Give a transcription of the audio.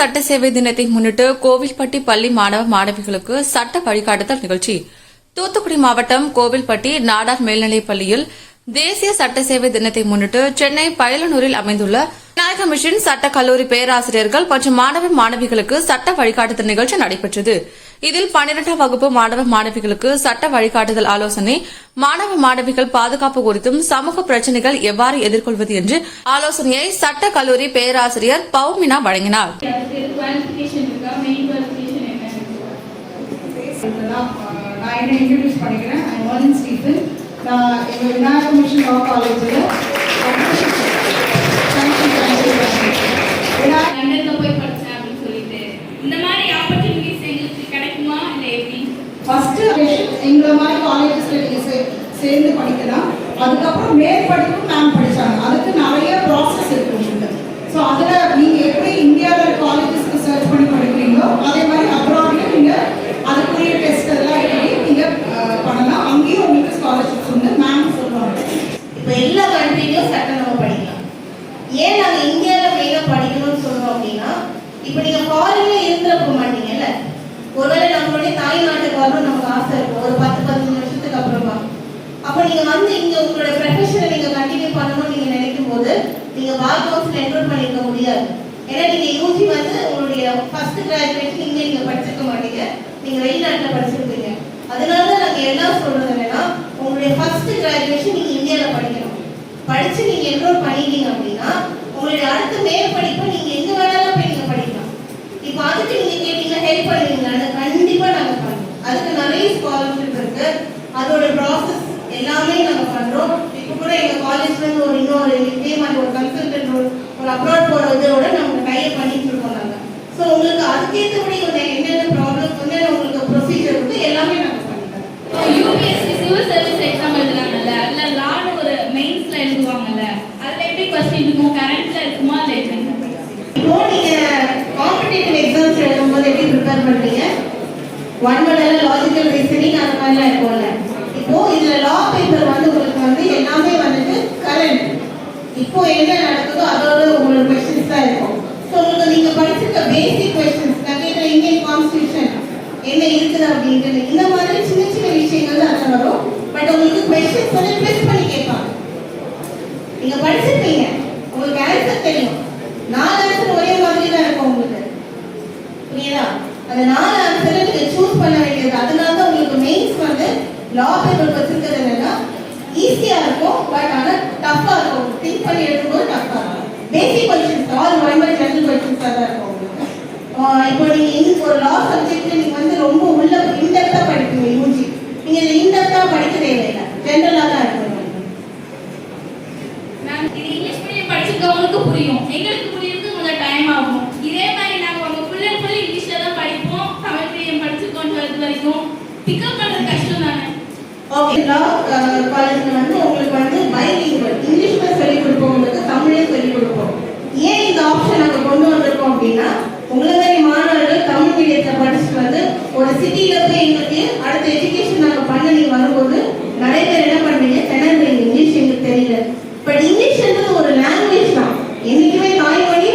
சட்ட சேவை தினத்தை முன்னிட்டு கோவில்பட்டி பள்ளி மாணவ மாணவிகளுக்கு சட்ட வழிகாட்டுதல் நிகழ்ச்சி. தூத்துக்குடி மாவட்டம் கோவில்பட்டி நாடார் மேல்நிலைப் பள்ளியில் தேசிய சட்ட சேவை தினத்தை முன்னிட்டு சென்னை பயலனூரில் அமைந்துள்ள விநாயக மிஷன் சட்ட கல்லூரி பேராசிரியர்கள் மற்றும் மாணவ மாணவிகளுக்கு சட்ட வழிகாட்டுதல் நிகழ்ச்சி நடைபெற்றது. இதில் பன்னிரெண்டாம் வகுப்பு மாணவ மாணவிகளுக்கு சட்ட வழிகாட்டுதல் ஆலோசனை மாணவ மாணவிகள் பாதுகாப்பு குறித்தும் சமூக பிரச்சினைகள் எவ்வாறு எதிர்கொள்வது என்று ஆலோசனையை சட்ட கல்லூரி பேராசிரியர் பௌமினா வழங்கினார். நான் என்ன இன்ட்ரடியூஸ் பண்ணிக்கிறேன். நான் எங்கள் Vinayaka mission law college Vinayaka லண்டன்ல போய் படிச்சேன் அப்படின்னு சொல்லிட்டு இந்த மாதிரி ஆப்பர்ச்சுனிட்டிஸ் எங்களுக்கு கிடைக்குமா இல்ல எப்படி ஃபஸ்ட்டு எங்களை மாதிரி காலேஜஸில் நீங்கள் சே சேர்ந்து படிக்கலாம். அதுக்கப்புறம் மேற்படிப்பும் மேம் படித்தாங்க அதுக்கு நிறைய ப்ராசஸ் இருக்கு உங்களுக்கு ஸோ அதில் நீங்கள் எப்படி இந்தியாவில் காலேஜஸ்க்கு சர்ச் பண்ணி படிக்கிறீங்களோ அதே மாதிரி அப்ராட்லேயும் நீங்கள் அதுக்குரிய டெஸ்ட் எல்லாம் எழுதி நீங்கள் பண்ணலாம். அங்கேயும் உங்களுக்கு ஸ்காலர்ஷிப்ஸ் வந்து மேம் சொல்லுவாங்க. இப்போ எல்லா கண்ட்ரிலையும் சட்டம் நம்ம படிக்கலாம். ஏன் நாங்கள் இந்தியாவில் மெயினாக படிக்கணும்னு சொல்கிறோம் அப்படின்னா இப்போ நீங்கள் ஃபாரின்ல இருந்திருக்க மாட்டீங்க. பார் கவுன்சில் என்ரோல் பண்ணிக்க முடியாது. ஏன்னா நீங்கள் யூஜி வந்து உங்களுடைய ஃபர்ஸ்ட் கிராஜுவேஷன் இங்கே நீங்கள் படிச்சிருக்க மாட்டீங்க. நீங்கள் வெளிநாட்டுல படிச்சிருப்பீங்க. அதனால தான் நாங்கள் என்ன சொல்றது என்னன்னா உங்களுடைய ஃபர்ஸ்ட் கிராஜுவேஷன் நீங்கள் இந்தியாவில் படிக்கணும். படிச்சு நீங்க என்ரோல் பண்ணிட்டீங்க அப்படின்னா உங்களுடைய அடுத்த மேல் படிப்பு நீங்க எங்க வேணாலும் போய் நீங்க படிக்கலாம். இப்போ அதுக்கு நீங்க கேட்டீங்க ஹெல்ப் பண்ணுவீங்களான்னு கண்டிப்பா நாங்க பண்ணுவோம். அதுக்கு நிறைய ஸ்காலர்ஷிப் இருக்கு. அதோட ப்ராசஸ் எல்லாமே நாங்க பண்றோம். இப்போ கூட எங்க காலேஜ்ல இருந்து ஒரு இன்னொரு இதே மாதிரி ஒரு கன்சல்டன்ட் ஒரு ஒரு அப்ராட் போற இதோட நம்ம டைப் பண்ணிட்டு இருக்கோம் நாங்க. ஸோ உங்களுக்கு அதுக்கேற்றபடி வந்து என்னென்ன ப்ராப்ளம் என்னென்ன உங்களுக்கு ப்ரொசீஜர் இருக்கு எல்லாமே நாங்க பண்ணித்தரோம் யூபிஎஸ்சி சிவில் சர்வீஸ் எக்ஸாம் எழுதுறாங்கல்ல அதுல லான்னு ஒரு மெயின்ஸ்ல எழுதுவாங்கல்ல அதுல எப்படி கொஸ்டின் இருக்கும் கரண்ட்ல இருக்குமா இல்ல எப்படி? இப்போ நீங்க காம்படிட்டிவ் எக்ஸாம்ஸ் எழுதும்போது எப்படி ப்ரிப்பேர் பண்றீங்க? ஒன் வேர்டில் லாஜிக்கல் ரீசனிங் அந்த மாதிரிலாம் இருக்கும்ல. இப்போ இதுல லா பேப்பர் வந்து உங்களுக்கு வந்து எல்லாமே கரண்ட் இப்போ என்ன நடக்குதோ அதோட உங்களோட கொஸ்டின்ஸ் தான் இருக்கும். ஸோ உங்களுக்கு நீங்கள் படிச்சிருக்க பேசிக் கொஸ்டின்ஸ் நான் கேட்குற இந்தியன் கான்ஸ்டியூஷன் என்ன இருக்குது அப்படின்ட்டு இந்த மாதிரி சின்ன சின்ன விஷயங்கள் தான் வரும். பட் உங்களுக்கு கொஸ்டின்ஸ் வந்து ட்விஸ்ட் பண்ணி கேட்பாங்க. நீங்கள் படிச்சிருப்பீங்க. உங்களுக்கு ஆன்சர் தெரியும். நாலு ஆன்சர் ஒரே மாதிரி தான் இருக்கும் உங்களுக்கு. புரியுதா? அந்த நாலு ஆன்சரை நீங்கள் சூஸ் பண்ண வேண்டியது. அதனால தான் உங்களுக்கு மெயின்ஸ் வந்து லா பேப்பர் வச்சிருக்கிறது என்னன்னா ஈஸியாக இருக்கும். பட் ஆனால் டஃப்பா இருக்கும் திங்க் பண்ணி எழுதும்போது டஃப்பா இருக்கும் basic questions all one by general questions தான் இருக்கும் இப்போ நீங்க இந்த ஒரு லா சப்ஜெக்ட்ல நீங்க வந்து ரொம்ப உள்ள இன்டெப்தா படிப்பீங்க யூஜி நீங்க இதை இன்டெப்தா படிக்க தேவையில்லை. ஜெனரலா தான் இருக்கும் இது இங்கிலீஷ் மீடியம் படிச்சிருக்கவங்களுக்கு புரியும். எங்களுக்கு புரியறதுக்கு கொஞ்சம் டைம் ஆகும். இதே மாதிரி நாங்க உங்க ஃபுல் அண்ட் ஃபுல் இங்கிலீஷ்ல தான் படிப்போம். தமிழ் மீடியம் படிச்சிருக்கோம் டுவெல்த் வரைக்கும் பிக்கப் பண்றது கஷ்டம் தானே? ஓகே லா காலேஜ்ல வந்து உங்களுக்கு வந்து பைலிங்குவல் இங்கிலீஷ்ல சொல்லி கொடுப்போம் உங்களுக்கு தமிழே சொல்லி கொடுப்போம் ஏன் இந்த ஆப்ஷன் நாங்க கொண்டு வந்திருக்கோம் அப்படின்னா உங்களை மாதிரி மாணவர்கள் தமிழ் மீடியத்துல படிச்சுட்டு வந்து ஒரு சிட்டியில போய் எங்களுக்கு அடுத்த எஜுகேஷன் நாங்க பண்ண நீங்க வரும்போது நிறைய பேர் என்ன பண்ணுவீங்க திணறுவீங்க இங்கிலீஷ் எங்களுக்கு தெரியல. பட் இங்கிலீஷ்ன்றது ஒரு லாங்குவேஜ் தான். என்னைக்குமே தாய்மொழி